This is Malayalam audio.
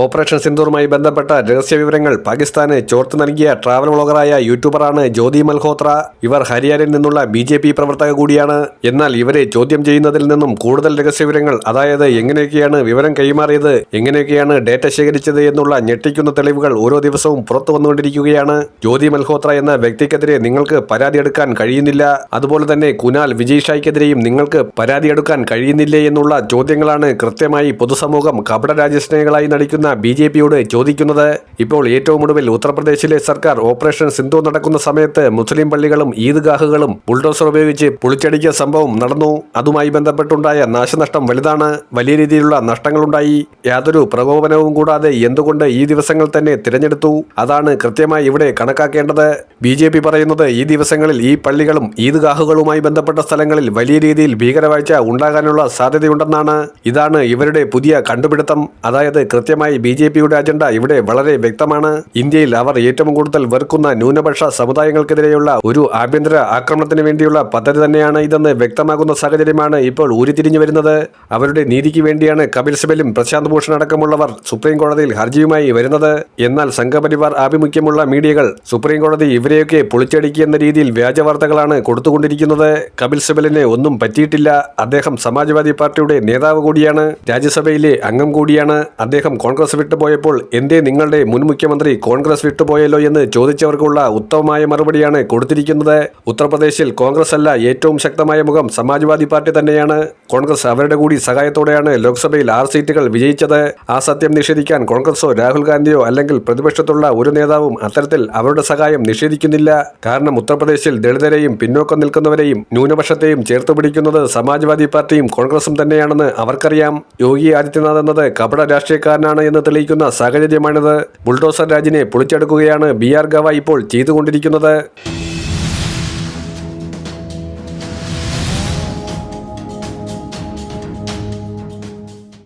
ഓപ്പറേഷൻ സിന്ദൂറുമായി ബന്ധപ്പെട്ട രഹസ്യ വിവരങ്ങൾ പാകിസ്ഥാന് ചോർത്ത് നൽകിയ ട്രാവൽ വ്ളോഗറായ യൂട്യൂബറാണ് ജ്യോതി മൽഹോത്ര. ഇവർ ഹരിയാനയിൽ നിന്നുള്ള ബി ജെ പി പ്രവർത്തക കൂടിയാണ്. എന്നാൽ ഇവരെ ചോദ്യം ചെയ്യുന്നതിൽ നിന്നും കൂടുതൽ രഹസ്യ വിവരങ്ങൾ അതായത് എങ്ങനെയൊക്കെയാണ് വിവരം കൈമാറിയത് എങ്ങനെയൊക്കെയാണ് ഡേറ്റ ശേഖരിച്ചത് എന്നുള്ള ഞെട്ടിക്കുന്ന തെളിവുകൾ ഓരോ ദിവസവും പുറത്തു വന്നുകൊണ്ടിരിക്കുകയാണ്. ജ്യോതി മൽഹോത്ര എന്ന വ്യക്തിക്കെതിരെ നിങ്ങൾക്ക് പരാതിയെടുക്കാൻ കഴിയുന്നില്ല. അതുപോലെ തന്നെ കുനാൽ വിജയ് ഷായ്ക്കെതിരെയും നിങ്ങൾക്ക് പരാതിയെടുക്കാൻ കഴിയുന്നില്ലേ എന്നുള്ള ചോദ്യങ്ങളാണ് കൃത്യമായി പൊതുസമൂഹം കപട രാജ്യസ്നേഹികളായി നടിക്കുന്ന ബി ജെ പിയോട് ചോദിക്കുന്നത് ഇപ്പോൾ ഏറ്റവും ഒടുവിൽ ഉത്തർപ്രദേശിലെ സർക്കാർ ഓപ്പറേഷൻ സിന്ധു നടക്കുന്ന സമയത്ത് മുസ്ലിം പള്ളികളും ഈദ്ഗാഹുകളും ബുൾഡോസർ ഉപയോഗിച്ച് പൊളിച്ചടിക്കിയ സംഭവം നടന്നു. അതുമായി ബന്ധപ്പെട്ടുണ്ടായ നാശനഷ്ടം വലുതാണ്. വലിയ രീതിയിലുള്ള നഷ്ടങ്ങളുണ്ടായി. യാതൊരു പ്രകോപനവും കൂടാതെ എന്തുകൊണ്ട് ഈ ദിവസങ്ങൾ തന്നെ തിരഞ്ഞെടുത്തു? അതാണ് കൃത്യമായി ഇവിടെ കണക്കാക്കേണ്ടത്. ബി ജെ പി പറയുന്നത് ഈ ദിവസങ്ങളിൽ ഈ പള്ളികളും ഈദ്ഗാഹുകളുമായി ബന്ധപ്പെട്ട സ്ഥലങ്ങളിൽ വലിയ രീതിയിൽ ഭീകരവാഴ്ച ഉണ്ടാകാനുള്ള സാധ്യതയുണ്ടെന്നാണ്. ഇതാണ് ഇവരുടെ പുതിയ കണ്ടുപിടുത്തം. അതായത് കൃത്യമായി ബി ജെ പിയുടെ അജണ്ട ഇവിടെ വളരെ വ്യക്തമാണ്. ഇന്ത്യയിൽ അവർ ഏറ്റവും കൂടുതൽ വെറുക്കുന്ന ന്യൂനപക്ഷ സമുദായങ്ങൾക്കെതിരെയുള്ള ഒരു ആഭ്യന്തര ആക്രമണത്തിന് വേണ്ടിയുള്ള പദ്ധതി തന്നെയാണ് ഇതെന്ന് വ്യക്തമാകുന്ന സാഹചര്യമാണ് ഇപ്പോൾ ഉരുത്തിരിഞ്ഞു വരുന്നത്. അവരുടെ നീതിക്ക് വേണ്ടിയാണ് കപിൽ സിബലും പ്രശാന്ത് ഭൂഷൺ അടക്കമുള്ളവർ സുപ്രീം കോടതിയിൽ ഹർജിയുമായി വരുന്നത്. എന്നാൽ സംഘപരിവാർ ആഭിമുഖ്യമുള്ള മീഡിയകൾ സുപ്രീം കോടതി ഇവരെയൊക്കെ പൊളിച്ചടിക്കുന്ന രീതിയിൽ വ്യാജ വാർത്തകളാണ് കൊടുത്തുകൊണ്ടിരിക്കുന്നത്. കപിൽ സിബലിന് ഒന്നും പറ്റിയിട്ടില്ല. അദ്ദേഹം സമാജ്വാദി പാർട്ടിയുടെ നേതാവ് കൂടിയാണ്. രാജ്യസഭയിലെ അംഗം കൂടിയാണ്. അദ്ദേഹം കോൺഗ്രസ് വിട്ടുപോയപ്പോൾ എന്തേ നിങ്ങളുടെ മുൻ മുഖ്യമന്ത്രി കോൺഗ്രസ് വിട്ടുപോയല്ലോ എന്ന് ചോദിച്ചവർക്കുള്ള ഉത്തമമായ മറുപടിയാണ് കൊടുത്തിരിക്കുന്നത്. ഉത്തർപ്രദേശിൽ കോൺഗ്രസ് അല്ല ഏറ്റവും ശക്തമായ മുഖം സമാജ്വാദി പാർട്ടി തന്നെയാണ്. കോൺഗ്രസ് അവരുടെ കൂടി സഹായത്തോടെയാണ് ലോക്സഭയിൽ ആറ് സീറ്റുകൾ വിജയിച്ചത്. ആ സത്യം നിഷേധിക്കാൻ കോൺഗ്രസോ രാഹുൽ ഗാന്ധിയോ അല്ലെങ്കിൽ പ്രതിപക്ഷത്തുള്ള ഒരു നേതാവും അത്തരത്തിൽ അവരുടെ സഹായം നിഷേധിക്കുന്നില്ല. കാരണം ഉത്തർപ്രദേശിൽ ദളിതരെയും പിന്നോക്കം നിൽക്കുന്നവരെയും ന്യൂനപക്ഷത്തെയും ചേർത്ത് പിടിക്കുന്നത് സമാജ്വാദി പാർട്ടിയും കോൺഗ്രസും തന്നെയാണെന്ന് അവർക്കറിയാം. യോഗി ആദിത്യനാഥ് എന്നത് കപട രാഷ്ട്രീയക്കാരനാണ് എന്ന് തെളിയിക്കുന്ന സാഹചര്യമാണിത്. ബുൾഡോസർ രാജിനെ പൊളിച്ചെടുക്കുകയാണ് ബി ആർ ഗവ ഇപ്പോൾ ചെയ്തുകൊണ്ടിരിക്കുന്നത്.